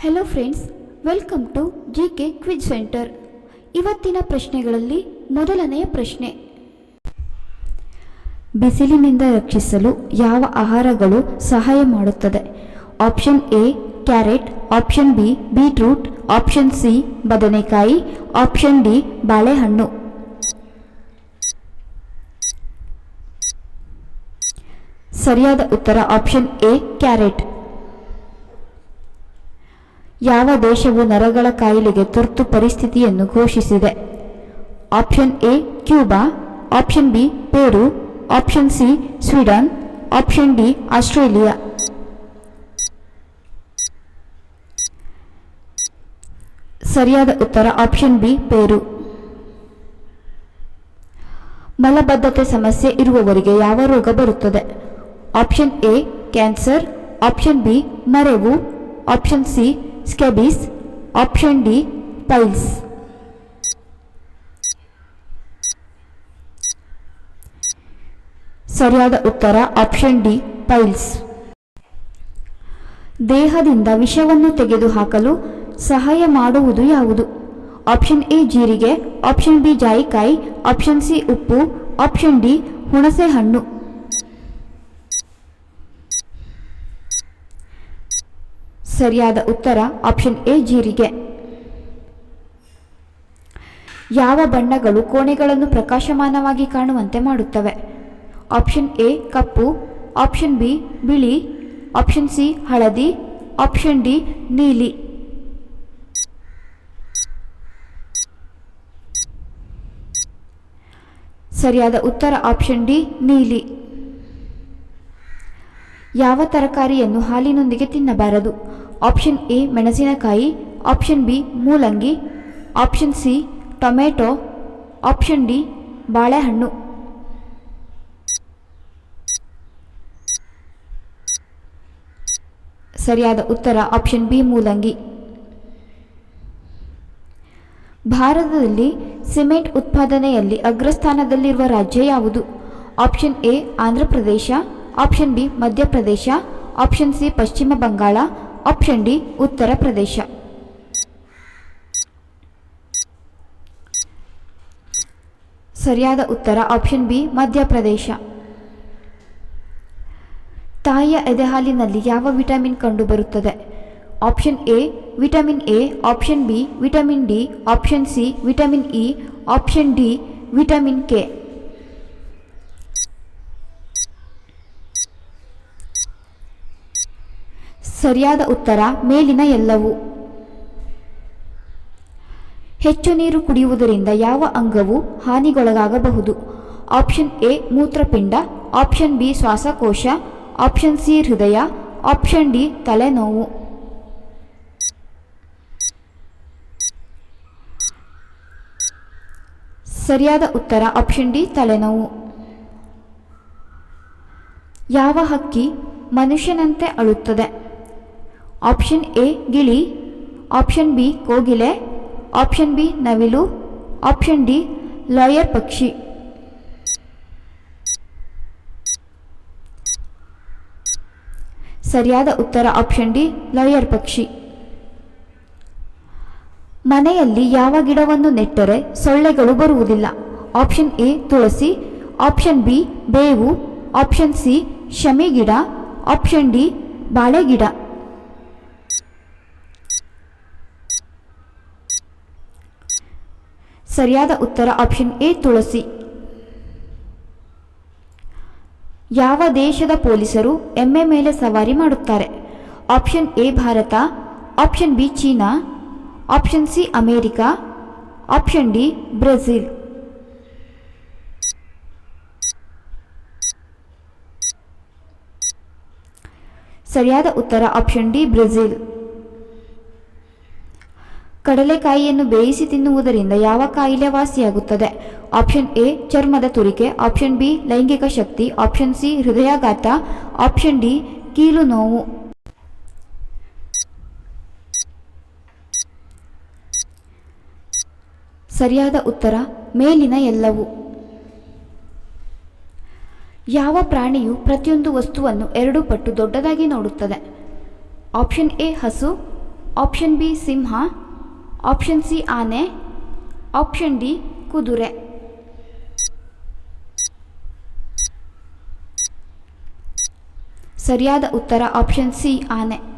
Hello friends welcome to G K quiz centre ಇವತ್ತಿನ ಪ್ರಶ್ನೆಗಳಲ್ಲಿ ಮೊದಲನೆಯ ಪ್ರಶ್ನೆ. ಬಿಸಿಲಿನಿಂದ ರಕ್ಷಿಸಲು ಯಾವ ಆಹಾರಗಳು ಸಹಾಯ ಮಾಡುತ್ತದೆ? Option A carrot option B beetroot option C ಬದನೆಕಾಯಿ. ಆಪ್ಷನ್ ಡಿ ಬಾಳೆಹಣ್ಣು. ಸರಿಯಾದ ಉತ್ತರ ಆಪ್ಷನ್ ಎ ಕ್ಯಾರೆಟ್ ಯಾವ ದೇಶವು ನರಗಳ ಕಾಯಿಲೆಗೆ ತುರ್ತು ಪರಿಸ್ಥಿತಿಯನ್ನು ಘೋಷಿಸಿದೆ? Option A, Cuba. Option B, Peru. Option C, Sweden. Option D, Australia. ಸರಿಯಾದ ಉತ್ತರ ಆಪ್ಷನ್ ಬಿ, ಪೇರು. ಮಲಬದ್ಧತೆ ಸಮಸ್ಯೆ ಇರುವವರಿಗೆ ಯಾವ ರೋಗ ಬರುತ್ತದೆ? Option A, cancer. Option B, ಮರೆವು. Option C scabies option D piles ಸರಿಯಾದ ಉತ್ತರ ಆಪ್ಷನ್ ಡಿ ಪೈಲ್ಸ್ ದೇಹದಿಂದ ವಿಷವನ್ನು ತೆಗೆದುಹಾಕಲು ಸಹಾಯ ಮಾಡುವುದು ಯಾವುದು? ಆಪ್ಷನ್ ಎ ಜೀರಿಗೆ. ಆಪ್ಷನ್ ಬಿ ಜಾಯಿಕಾಯಿ. ಆಪ್ಷನ್ ಸಿ ಉಪ್ಪು. ಆಪ್ಷನ್ ಡಿ ಹುಣಸೆ ಹಣ್ಣು ಸರಿಯಾದ ಉತ್ತರ ಆಪ್ಷನ್ ಎ ಜೀರಿಗೆ. ಯಾವ ಬಣ್ಣಗಳು ಕೋಣೆಗಳನ್ನು ಪ್ರಕಾಶಮಾನವಾಗಿ ಕಾಣುವಂತೆ ಮಾಡುತ್ತವೆ? ಆಪ್ಷನ್ ಎ ಕಪ್ಪು, ಆಪ್ಷನ್ ಬಿ ಬಿಳಿ, ಆಪ್ಷನ್ ಸಿ ಹಳದಿ, ಆಪ್ಷನ್ ಡಿ ನೀಲಿ. ಸರಿಯಾದ ಉತ್ತರ ಆಪ್ಷನ್ ಡಿ ನೀಲಿ. ಯಾವ ತರಕಾರಿಯನ್ನು ಹಾಲಿನೊಂದಿಗೆ ತಿನ್ನಬಾರದು? ಆಪ್ಷನ್ ಎ, ಮೆಣಸಿನಕಾಯಿ. ಆಪ್ಷನ್ ಬಿ, ಮೂಲಂಗಿ. Option C, tomato. Option D, ಬಾಳೆಹಣ್ಣು. ಸರಿಯಾದ ಉತ್ತರ ಆಪ್ಷನ್ ಬಿ, ಮೂಲಂಗಿ. ಭಾರತದಲ್ಲಿ ಸಿಮೆಂಟ್ ಉತ್ಪಾದನೆಯಲ್ಲಿ ಅಗ್ರಸ್ಥಾನದಲ್ಲಿರುವ ರಾಜ್ಯ ಯಾವುದು? Option A, Andhra Pradesh. Option B Madhya Pradesh option C ಪಶ್ಚಿಮ ಬಂಗಾಳ ಆಪ್ಷನ್ ಡಿ ಉತ್ತರ ಪ್ರದೇಶ ಸರಿಯಾದ ಉತ್ತರ ಆಪ್ಷನ್ ಬಿ ಮಧ್ಯಪ್ರದೇಶ ತಾಯಿಯ ಎದೆಹಾಲಿನಲ್ಲಿ ಯಾವ ವಿಟಮಿನ್ ಕಂಡುಬರುತ್ತದೆ? Option A vitamin A option B vitamin D option C vitamin E option D vitamin K ಸರಿಯಾದ ಉತ್ತರ ಮೇಲಿನ ಎಲ್ಲವೂ. ಹೆಚ್ಚು ನೀರು ಕುಡಿಯುವುದರಿಂದ ಯಾವ ಅಂಗವು ಹಾನಿಗೊಳಗಾಗಬಹುದು. ಆಪ್ಷನ್ ಎ, ಮೂತ್ರಪಿಂಡ. ಆಪ್ಷನ್ ಬಿ, ಶ್ವಾಸಕೋಶ. ಆಪ್ಷನ್ ಸಿ, ಹೃದಯ. ಆಪ್ಷನ್ ಡಿ, ತಲೆನೋವು. ಸರಿಯಾದ ಉತ್ತರ ಆಪ್ಷನ್ ಡಿ, ತಲೆನೋವು. ಯಾವ ಹಕ್ಕಿ ಮನುಷ್ಯನಂತೆ ಅಳುತ್ತದೆ? ಆಪ್ಷನ್ ಎ ಗಿಳಿ ಆಪ್ಷನ್ ಬಿ ಕೋಗಿಲೆ ಆಪ್ಷನ್ ಬಿ ನವಿಲು ಆಪ್ಷನ್ ಡಿ ಲಾಯರ್ ಪಕ್ಷಿ ಸರಿಯಾದ ಉತ್ತರ ಆಪ್ಷನ್ ಡಿ ಲಾಯರ್ ಪಕ್ಷಿ ಮನೆಯಲ್ಲಿ ಯಾವ ಗಿಡವನ್ನು ನೆಟ್ಟರೆ ಸೊಳ್ಳೆಗಳು ಬರುವುದಿಲ್ಲ. ಆಪ್ಷನ್ ಎ ತುಳಸಿ. ಆಪ್ಷನ್ ಬಿ ಬೇವು. ಆಪ್ಷನ್ ಸಿ ಶಮಿ ಗಿಡ. ಆಪ್ಷನ್ ಡಿ ಬಾಳೆ ಸರಿಯಾದ ಉತ್ತರ ಆಪ್ಷನ್ ಎ, ತುಳಸಿ. ಯಾವ ದೇಶದ ಪೊಲೀಸರು ಎಮ್ಮೆ ಮೇಲೆ ಸವಾರಿ ಮಾಡುತ್ತಾರೆ? Option A, Bharat. Option B, China. Option C, America. Option D, Brazil. ಸರಿಯಾದ ಉತ್ತರ ಆಪ್ಷನ್ ಡಿ, ಬ್ರೆಜಿಲ್. ಕಡಲೆಕಾಯಿಯನ್ನು ಬೇಯಿಸಿ ತಿನ್ನುವುದರಿಂದ ಯಾವ ಕಾಯಿಲೆ ವಾಸಿಯಾಗುತ್ತದೆ ಆಪ್ಷನ್ ಎ, ಚರ್ಮದ ತುರಿಕೆ. ಆಪ್ಷನ್ ಬಿ, ಲೈಂಗಿಕ ಶಕ್ತಿ. ಆಪ್ಷನ್ ಸಿ, ಹೃದಯಾಘಾತ. ಆಪ್ಷನ್ ಡಿ, ಕೀಲು ನೋವು. ಸರಿಯಾದ ಉತ್ತರ, ಮೇಲಿನ ಎಲ್ಲವೂ. ಯಾವ ಪ್ರಾಣಿಯು ಪ್ರತಿಯೊಂದು ವಸ್ತುವನ್ನು ಎರಡು ಪಟ್ಟು ದೊಡ್ಡದಾಗಿ ನೋಡುತ್ತದೆ? ಆಪ್ಷನ್ ಎ, ಹಸು. ಆಪ್ಷನ್ ಬಿ, ಸಿಂಹ. ಆಪ್ಷನ್ ಸಿ ಆನೆ ಆಪ್ಷನ್ ಡಿ ಕುದುರೆ. ಸರಿಯಾದ ಉತ್ತರ ಆಪ್ಷನ್ ಸಿ ಆನೆ.